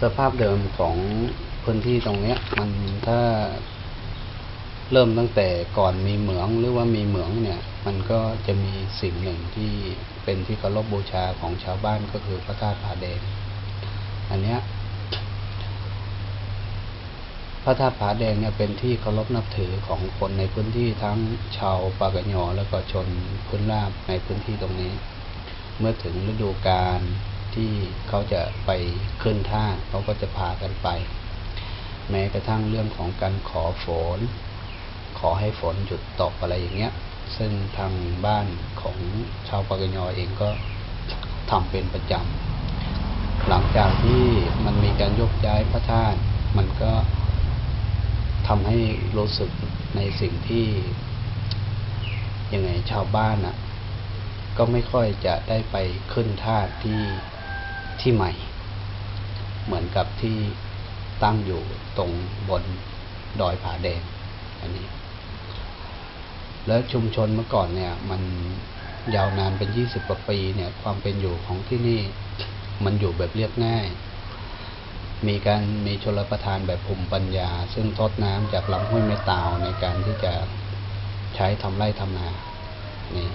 สภาพเดิมของพื้นที่ตรงเนี้ย มันถ้าเริ่มตั้งแต่ก่อนมีเหมืองหรือว่ามีเหมืองเนี่ย มันก็จะมีสิ่งหนึ่งที่เป็นที่เคารพบูชาของชาวบ้านก็คือพระธาตุผาแดงอันเนี้ยพระธาตุผาแดงเนี่ยเป็นที่เคารพนับถือของคนในพื้นที่ทั้งชาวปากกยอแล้วก็ชนพื้นราบในพื้นที่ตรงนี้ เมื่อถึงฤดูกาล ที่เขาจะไปขึ้นท่าเขาก็จะพากันไป แม้กระทั่งเรื่องของการขอฝน ขอให้ฝนหยุดตกอะไรอย่างเงี้ย ซึ่งทางบ้านของชาวปากยอเองก็ทำเป็นประจำหลังจากที่มันมีการยกย้ายพระธาตุมันก็ทำให้รู้สึกในสิ่งที่ยังไงชาวบ้านอะ ก็ไม่ค่อยจะได้ไปขึ้นธาตุที่ ที่ใหม่ เหมือนกับที่ตั้งอยู่ตรงบนดอยผาแดงอันนี้ แล้วชุมชนเมื่อก่อนเนี่ย มันยาวนานเป็นยี่สิบกว่าปีเนี่ย ความเป็นอยู่ของที่นี่มันอยู่แบบเรียบง่าย มีการมีชลประทานแบบภูมิปัญญา ซึ่งทดน้ำจากลำห้วยแม่ตาวในการที่จะใช้ทำไร่ทำนานี่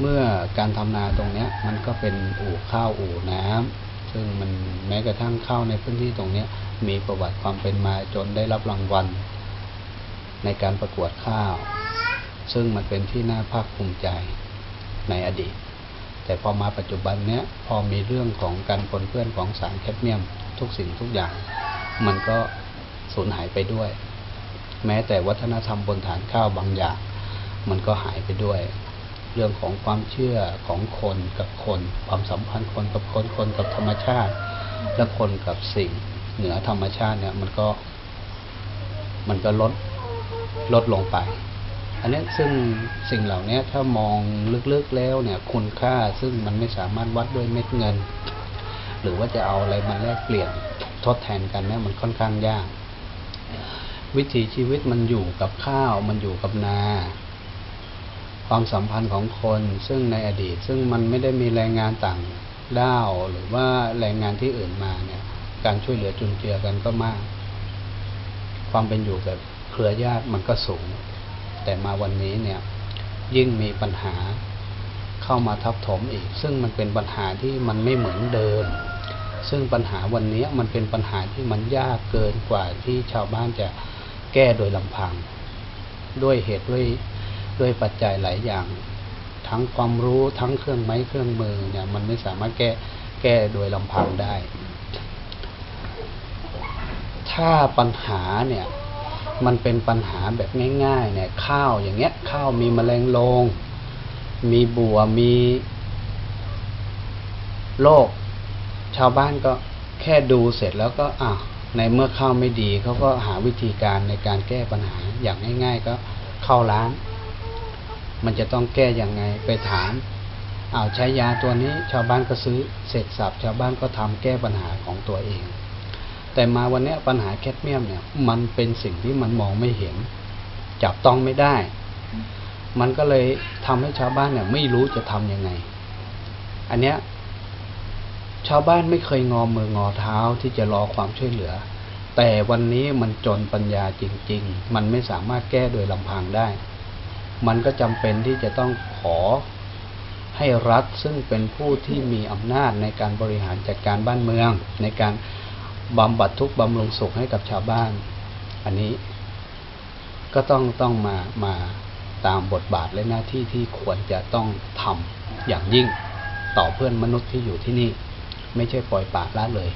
เมื่อการทำนาตรงเนี้ย มันก็เป็นอู่ข้าวอู่น้ำซึ่งมันแม้กระทั่งข้าวในพื้นที่ตรงเนี้ย มีประวัติความเป็นมาจนได้รับรางวัล ในการประกวดข้าว ซึ่งมันเป็นที่น่าภาคภูมิใจในอดีต แต่พอมาปัจจุบันเนี้ยพอมีเรื่องของการปนเปื้อนของสารแคดเมียม ทุกสิ่งทุกอย่าง มันก็สูญหายไปด้วย แม้แต่วัฒนธรรมบนฐานข้าวบางอย่าง มันก็หายไปด้วย เรื่องของความเชื่อของคนกับคน ความสัมพันธ์คนกับคนคนกับธรรมชาติ และคนกับสิ่งเหนือธรรมชาติเนี่ย มันก็มันก็ลดลดลงไป อันนี้ซึ่งสิ่งเหล่านี้ถ้ามองลึกๆแล้วเนี่ย คุณค่าซึ่งมันไม่สามารถวัดด้วยเม็ดเงิน หรือว่าจะเอาอะไรมาแลกเปลี่ยนทดแทนกันเนี่ยมันค่อนข้างยาก วิถีชีวิตมันอยู่กับข้าว มันอยู่กับนา ความสัมพันธ์ของคน ซึ่งในอดีต ซึ่งมันไม่ได้มีแรงงานต่างด้าวหรือว่าแรงงานที่อื่นมาเนี่ย การช่วยเหลือจุนเจือกันก็มาก ความเป็นอยู่แบบเครือญาติมันก็สูง แต่มาวันนี้เนี่ย ยิ่งมีปัญหาเข้ามาทับถมอีก ซึ่งมันเป็นปัญหาที่มันไม่เหมือนเดิมซึ่งปัญหาวันนี้มันเป็นปัญหาที่มันยากเกินกว่าที่ชาวบ้านจะแก้โดยลำพัง ด้วยเหตุด้วย ด้วยปัจจัยหลายอย่าง ทั้งความรู้ทั้งเครื่องไม้เครื่องมือเนี่ย มันไม่สามารถแก้แก้โดยลำพังได้ ถ้าปัญหาเนี่ย มันเป็นปัญหาแบบง่าย ๆ เนี่ย ข้าวอย่างเงี้ย ข้าวมีแมลงลง มีบัวมีโรคชาวบ้านก็แค่ดูเสร็จแล้วก็อะในเมื่อข้าวไม่ดีเขาก็หาวิธีการในการแก้ปัญหาอย่างง่าย ๆ ก็เข้าร้าน มันจะต้องแก้อย่างไงไปถามเอาใช้ยาตัวนี้ชาวบ้านก็ซื้อเสร็จสับชาวบ้านก็ทำแก้ปัญหาของตัวเอง แต่มาวันนี้ปัญหาแคดเมียมเนี่ย มันเป็นสิ่งที่มันมองไม่เห็น จับต้องไม่ได้ มันก็เลยทำให้ชาวบ้านเนี่ย ไม่รู้จะทำยังไง อันเนี้ยชาวบ้านไม่เคยงอมืองอเท้าที่จะรอความช่วยเหลือ แต่วันนี้มันจนปัญญาจริง ๆ มันไม่สามารถแก้โดยลำพังได้ มันก็จำเป็นที่จะต้องขอให้รัฐซึ่งเป็นผู้ที่มีอำนาจในการบริหารจัดการบ้านเมือง ในการบำบัดทุกข์บำรุงสุขให้กับชาวบ้าน อันนี้ก็ต้องต้องมามาตามบทบาทและหน้าที่ที่ควรจะต้องทำอย่างยิ่งต่อเพื่อนมนุษย์ที่อยู่ที่นี่ ไม่ใช่ปล่อยปละละเลย